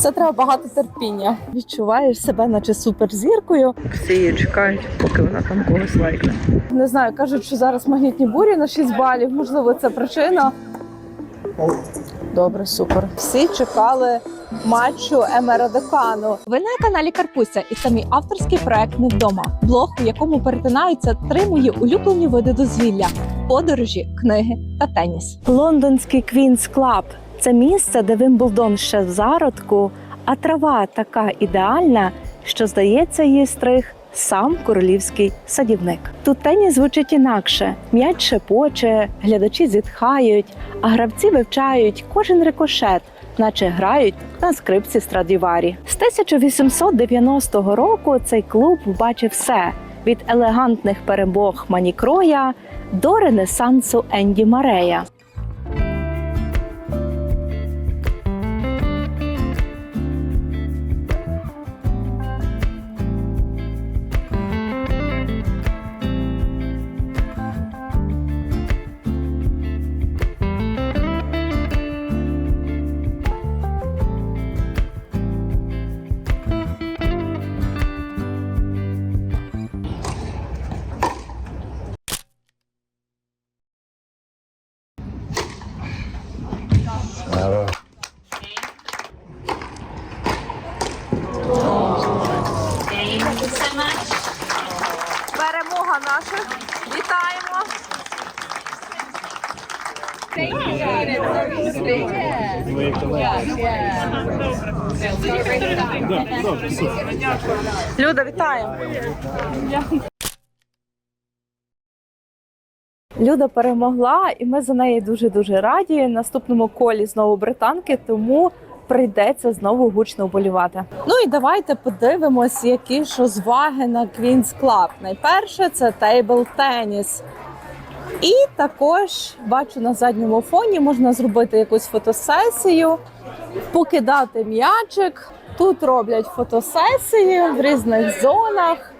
Це треба багато терпіння. Відчуваєш себе, наче суперзіркою. Всі її чекають, поки вона там когось лайкне. Не знаю, кажуть, що зараз магнітні бурі на 6 балів. Можливо, це причина. Добре, супер. Всі чекали матчу Емерадекану. Ви на каналі Карпуся, і це мій авторський проект не вдома. Блог, у якому перетинаються три мої улюблені види дозвілля: подорожі, книги та теніс. Лондонський Квінс Клаб це місце, де Вимблдон ще в зародку, а трава така ідеальна, що здається, її стриг сам королівський садівник. Тут теніс звучить інакше: м'яч шепоче, глядачі зітхають, а гравці вивчають кожен рикошет, наче грають на скрипці Страдіварі. З 1890 року цей клуб бачив все від елегантних перемог Манікроя до ренесансу Енді Марея. Люда, вітаємо. Люда перемогла, і ми за неї дуже дуже раді. Наступному колі знову британки, тому прийдеться знову гучно вболівати. Ну і давайте подивимось, які ж розваги на Queen's Club. Найперше це тейбл теніс. І також бачу на задньому фоні можна зробити якусь фотосесію, покидати м'ячик. Тут роблять фотосесії в різних зонах.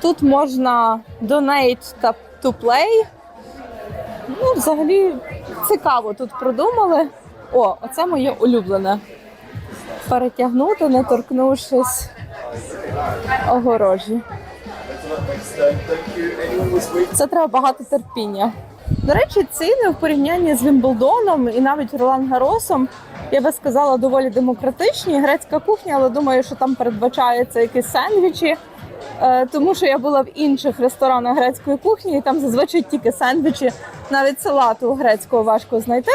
Тут можна donate та to play. Ну, взагалі цікаво тут продумали. О, оце моє улюблене. Перетягнути, не торкнувшись огорожі. Це треба багато терпіння. До речі, ціни в порівнянні з Вімблдоном і навіть Ролан Гаросом, я би сказала, доволі демократичні. Грецька кухня, але думаю, що там передбачаються якісь сендвічі. Е, Тому що я була в інших ресторанах грецької кухні, і там зазвичай тільки сендвічі, навіть салату грецького важко знайти.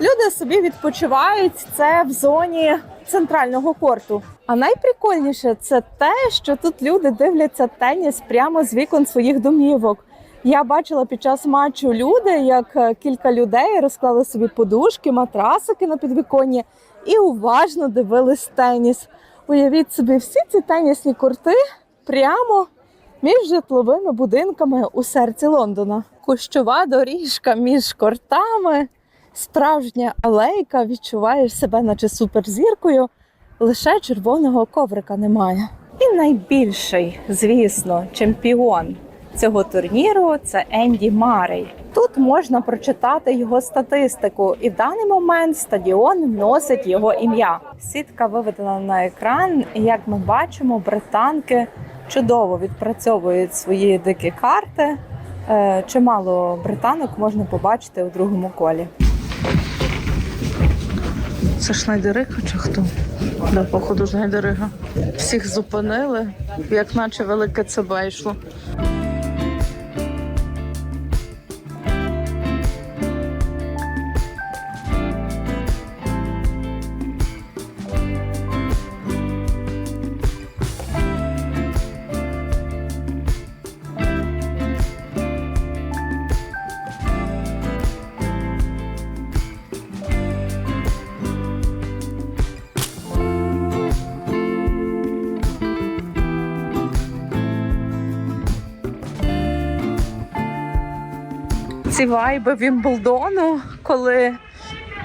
Люди собі відпочивають це в зоні центрального корту. А найприкольніше це те, що тут люди дивляться теніс прямо з вікон своїх домівок. Я бачила під час матчу люди, як е, кілька людей розклали собі подушки, матрасики на підвіконні і уважно дивились теніс. Уявіть собі, всі ці тенісні корти прямо між житловими будинками у серці Лондона. Кущова доріжка між кортами, справжня алейка, відчуваєш себе, наче суперзіркою. Лише червоного коврика немає. І найбільший, звісно, чемпіон цього турніру це Енді Марей. Тут можна прочитати його статистику, і в даний момент стадіон носить його ім'я. Сітка виведена на екран, і як ми бачимо, британки чудово відпрацьовують свої дикі карти. Е, Чимало британок можна побачити у другому колі. Це Шнайдерига чи хто? Да, походу Шнайдерига. Всіх зупинили, як наче велике ЦБ йшло. Ці вайби Вімблдону, коли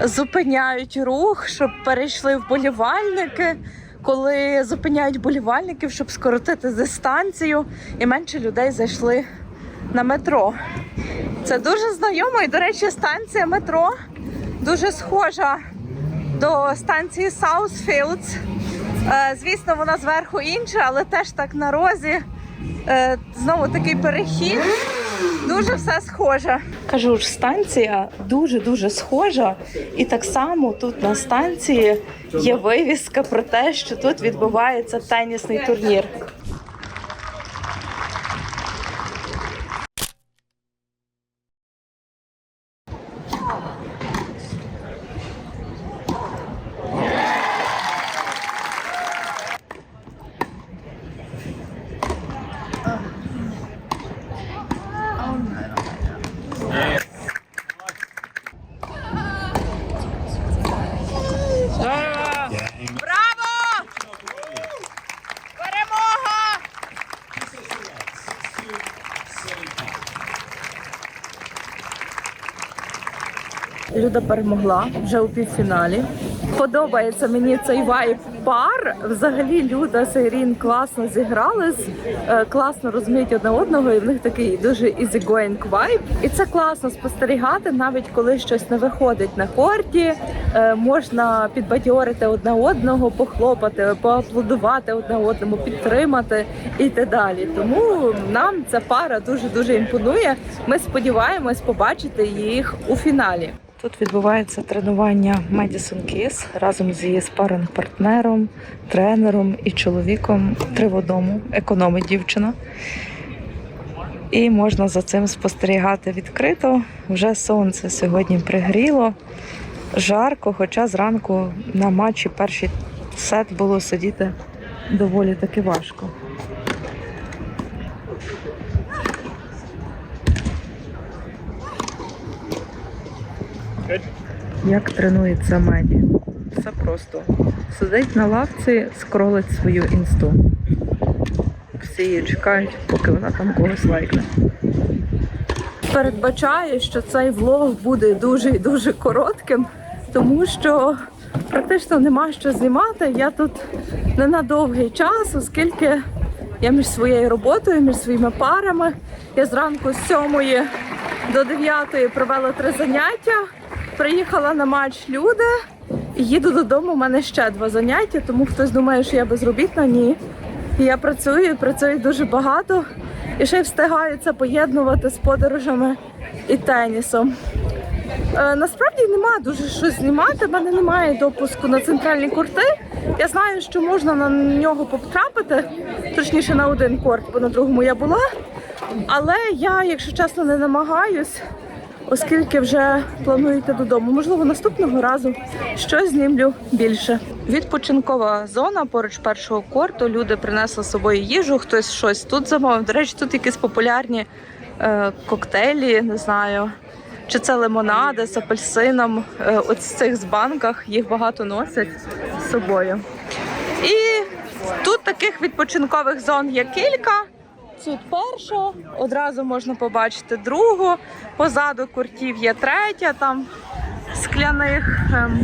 зупиняють рух, щоб перейшли вболівальники, коли зупиняють болівальників, щоб скоротити дистанцію, і менше людей зайшли на метро. Це дуже знайомо, і, до речі, станція метро дуже схожа до станції Southfields. Е, Звісно, вона зверху інша, але теж так на розі. Е, Знову такий перехід. Дуже все схоже. Кажу ж, станція дуже дуже схожа, і так само тут на станції є вивіска про те, що тут відбувається тенісний турнір. Браво! Перемога! Люда перемогла вже у півфіналі. Подобається мені цей вайб пар. Взагалі Люда з Ірін класно зіграли, е, класно розуміють одне одного, і в них такий дуже easygoing вайб. І це класно спостерігати, навіть коли щось не виходить на корті. Е, Можна підбадьорити одне одного, похлопати, поаплодувати одне одному, підтримати і так далі. Тому нам ця пара дуже дуже імпонує. Ми сподіваємось побачити їх у фіналі. Тут відбувається тренування Медісон Кіс разом з її спаринг-партнером, тренером і чоловіком. Три в економить дівчина. І можна за цим спостерігати відкрито. Вже сонце сьогодні пригріло. Жарко, хоча зранку на матчі перший сет було сидіти доволі таки важко. Як тренується Меді? Все просто. Сидить на лавці, скролить свою інсту. Всі її чекають, поки вона там когось лайкне. Передбачаю, що цей влог буде дуже і дуже коротким, тому що практично нема що знімати. Я тут не на довгий час, оскільки я між своєю роботою, між своїми парами. Я зранку з 7 до 9 провела три заняття. Приїхала на матч люди і їду додому. У мене ще два заняття, тому хтось думає, що я безробітна. Ні. Я працюю, працюю дуже багато і ще й встигаю це поєднувати з подорожами і тенісом. Е, насправді нема дуже що знімати. в мене немає допуску на центральні корти. Я знаю, що можна на нього потрапити, точніше на один корт, бо на другому я була. Але я, якщо чесно, не намагаюсь, оскільки вже планую йти додому. Можливо, наступного разу щось знімлю більше. Відпочинкова зона поруч першого корту. Люди принесли з собою їжу, хтось щось тут замовив. До речі, тут якісь популярні е, коктейлі, не знаю. Чи це лимонади з апельсином? Е, Ось цих з банках їх багато носять з собою. І тут таких відпочинкових зон є кілька. Тут перша, одразу можна побачити другу. Позаду куртів є третя, там скляних ем,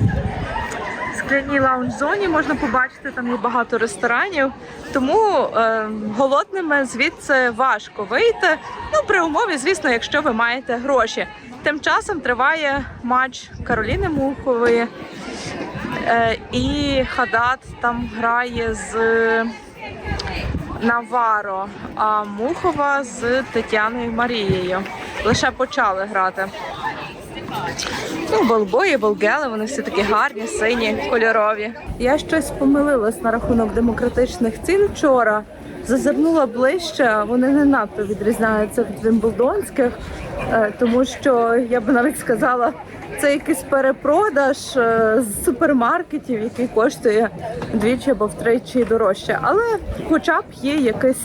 скляній лаунж-зоні можна побачити, там є багато ресторанів. Тому ем, голодними звідси важко вийти. Ну, при умові, звісно, якщо ви маєте гроші. Тим часом триває матч Кароліни Мухової. Е, і Хадат там грає з Наваро, а Мухова з Тетяною Марією. Лише почали грати. Ну, болбої, болгели, вони всі такі гарні, сині, кольорові. Я щось помилилась на рахунок демократичних цін вчора. Зазирнула ближче, вони не надто відрізняються від вимблдонських, е, тому що я би навіть сказала, це якийсь перепродаж е, з супермаркетів, який коштує двічі або втричі дорожче. Але хоча б є якийсь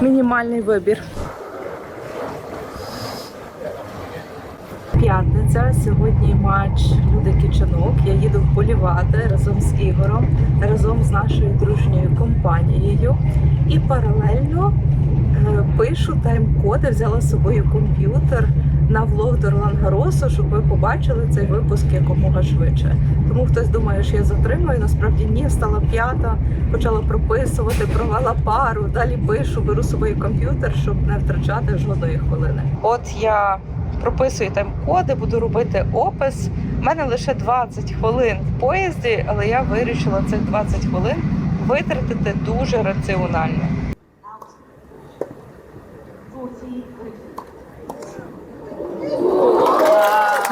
мінімальний вибір. П'ятниця. Сьогодні матч Люди Кичанок. Я їду вболівати разом з Ігорем, разом з нашою дружньою компанією. І паралельно е, пишу тайм-коди, взяла з собою комп'ютер на влог до Ролан Гаросу, щоб ви побачили цей випуск якомога швидше. Тому хтось думає, що я затримую. Насправді ні, встала п'ята, почала прописувати, провела пару. Далі пишу, беру з собою комп'ютер, щоб не втрачати жодної хвилини. От я прописую тайм-коди, буду робити опис. У мене лише 20 хвилин в поїзді, але я вирішила цих 20 хвилин витратити дуже раціонально.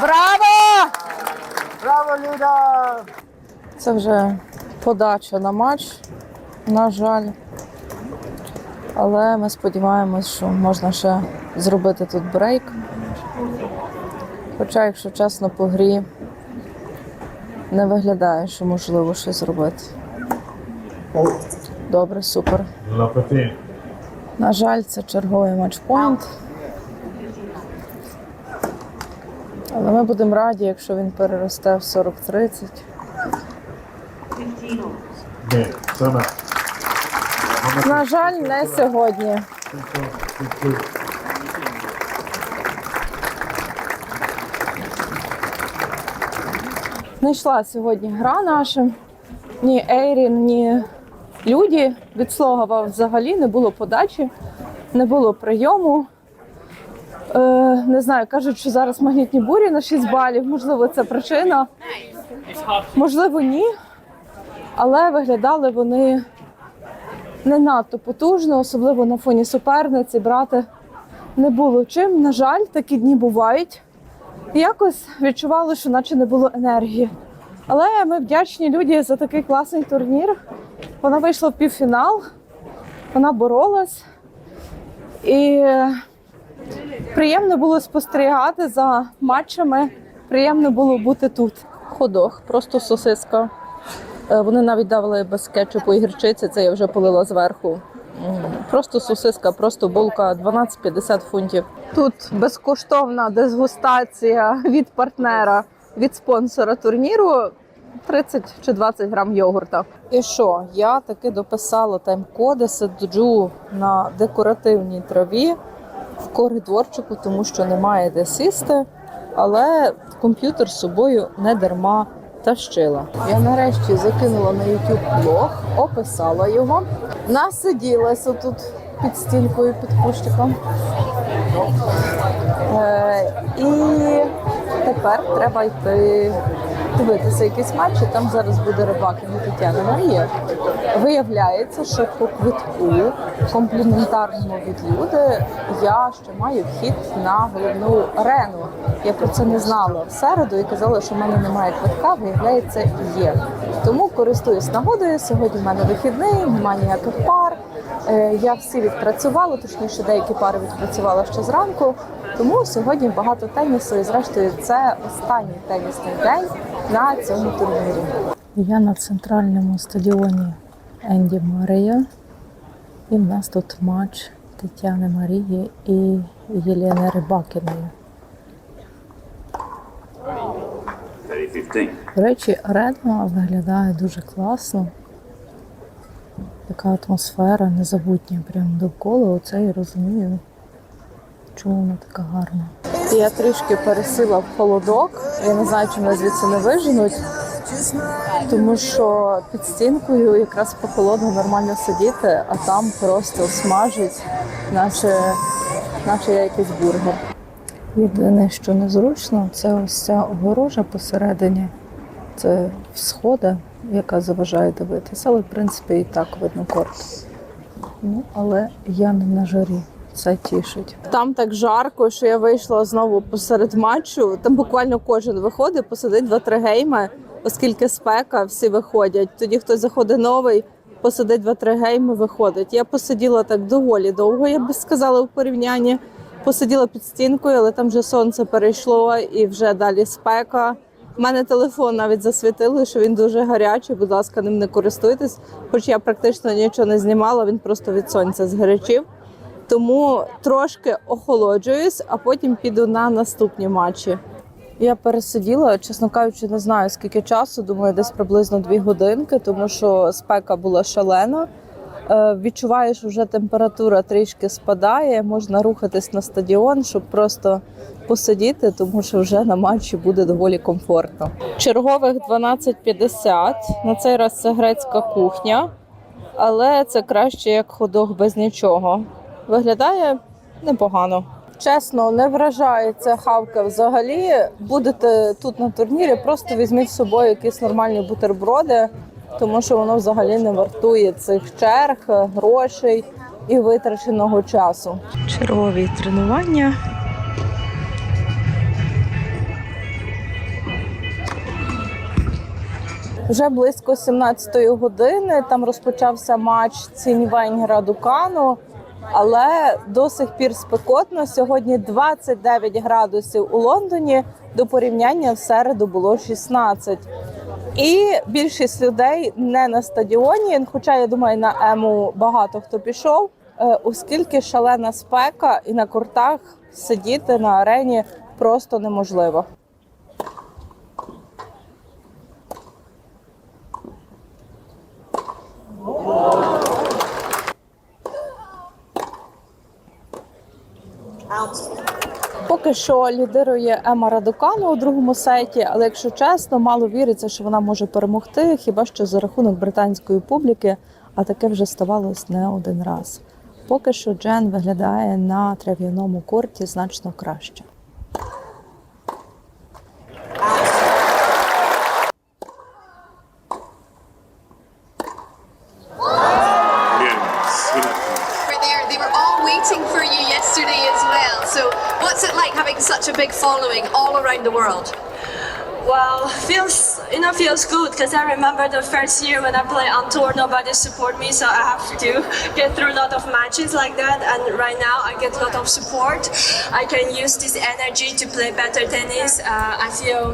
Браво! Браво, Люда! Це вже подача на матч, на жаль. Але ми сподіваємось, що можна ще зробити тут брейк. Хоча, якщо чесно, по грі не виглядає, що можливо щось зробити. Добре, супер. На жаль, це черговий матчпойнт. Але ми будемо раді, якщо він переросте в 40-30. Ні, саме. На жаль, не сьогодні. Не йшла сьогодні гра наша. Ні Ейрін, ні Люді. Від слова взагалі не було подачі, не було прийому. Е, не знаю, кажуть, що зараз магнітні бурі на 6 балів. Можливо, це причина. Можливо, ні. Але виглядали вони не надто потужно, особливо на фоні суперниці. Брати не було чим. На жаль, такі дні бувають. Якось відчували, що наче не було енергії. Але ми вдячні Люді за такий класний турнір. Вона вийшла в півфінал, вона боролась. І приємно було спостерігати за матчами. Приємно було бути тут. Ходох, просто сосиска. Е, Вони навіть давали без кетчупу і гірчиці, це я вже полила зверху. Просто сосиска, просто булка 12-50 фунтів. Тут безкоштовна дегустація від партнера, від спонсора турніру. 30 чи 20 грам йогурта. І що? Я таки дописала тайм-коди, сиджу на декоративній траві в коридорчику, тому що немає де сісти. Але комп'ютер з собою не дарма тащила. Я нарешті закинула на YouTube блог, описала його. Насиділася тут під стінкою, під кущиком. Е, і тепер треба йти дивитися якісь матчі. Там зараз буде рибакина Тетяна Марія. Виявляється, що по квитку компліментарному від люди я ще маю вхід на головну арену. Я про це не знала в середу і казала, що в мене немає квитка. Виявляється, є. Тому користуюсь нагодою. Сьогодні в мене вихідний, немає ніяких пар. Е, Я всі відпрацювала, точніше, деякі пари відпрацювала ще зранку. Тому сьогодні багато тенісу, і зрештою це останній тенісний день на цьому турнірі. Я на центральному стадіоні Енді Марія. І в нас тут матч Тетяни Марії і Єлени Рибакіної. До речі, арена виглядає дуже класно. Така атмосфера незабутня прямо довкола. Оце я розумію, чому вона така гарна. Я трішки пересила в холодок. Я не знаю, чи мене звідси не виженуть, тому що під стінкою якраз прохолодно нормально сидіти, а там просто смажить, наче, наче я якийсь бургер. Єдине, що незручно, це ось ця огорожа посередині. Це схода, яка заважає дивитися, але в принципі і так видно корт. Ну, але я не на жарі. Це тішить. Там так жарко, що я вийшла знову посеред матчу. Там буквально кожен виходить, посидить два-три гейми, оскільки спека, всі виходять. Тоді хтось заходить новий, посидить два-три гейми, виходить. Я посиділа так доволі довго, я би сказала, у порівнянні. Посиділа під стінкою, але там вже сонце перейшло і вже далі спека. У мене телефон навіть засвітили, що він дуже гарячий. Будь ласка, ним не користуйтесь. Хоч я практично нічого не знімала, він просто від сонця згарячив. Тому трошки охолоджуюсь, а потім піду на наступні матчі. Я пересиділа, чесно кажучи, не знаю скільки часу. Думаю, десь приблизно дві годинки, тому що спека була шалена. Е, Відчуваю, що вже температура трішки спадає. Можна рухатись на стадіон, щоб просто посидіти, тому що вже на матчі буде доволі комфортно. Чергових 12.50. На цей раз це грецька кухня, але це краще як ходок без нічого. Виглядає непогано. Чесно, не вражає ця хавка взагалі. Будете тут на турнірі, просто візьміть з собою якісь нормальні бутерброди, тому що воно взагалі не вартує цих черг, грошей і витраченого часу. Чергові тренування. Вже близько 17-ї години там розпочався матч Ціньвень Градукану, але до сих пір спекотно. Сьогодні 29 градусів у Лондоні. До порівняння в середу було 16. І більшість людей не на стадіоні. Хоча я думаю, на ему багато хто пішов, е, оскільки шалена спека і на кортах сидіти на арені просто неможливо. Поки що лідирує Ема Радукану у другому сеті, але якщо чесно, мало віриться, що вона може перемогти, хіба що за рахунок британської публіки, а таке вже ставалось не один раз. Поки що Джен виглядає на трав'яному корті значно краще. What's it like having such a big following all around the world? Well, feels you know feels good because I remember the first year when I played on tour, nobody support me, so I have to get through a lot of matches like that. And right now, I get a lot of support. I can use this energy to play better tennis. Uh, I feel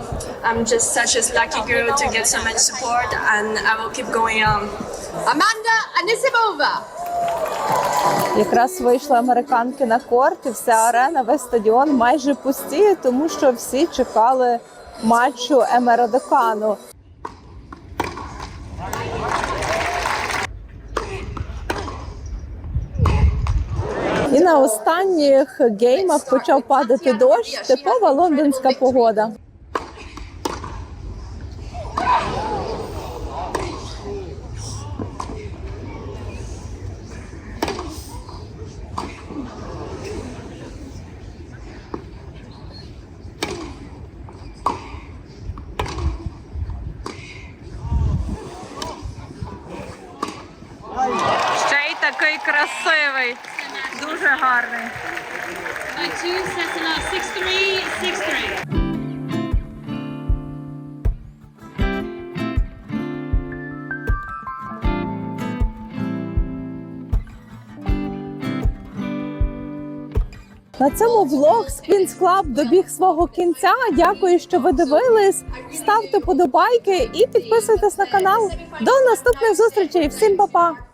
I'm just such a lucky girl to get so much support, and I will keep going on. Amanda Anisimova. Якраз вийшли американки на корт, і вся арена, весь стадіон майже пустіє, тому що всі чекали матчу Еми Радукану. І на останніх геймах почав падати дощ. Типова лондонська погода. Ще й такий красивий, дуже гарний. By two sets and a 6-3, 6-3. На цьому влог з Queen's Club добіг свого кінця. Дякую, що ви дивились. Ставте подобайки і підписуйтесь на канал. До наступних зустрічей. Всім па-па!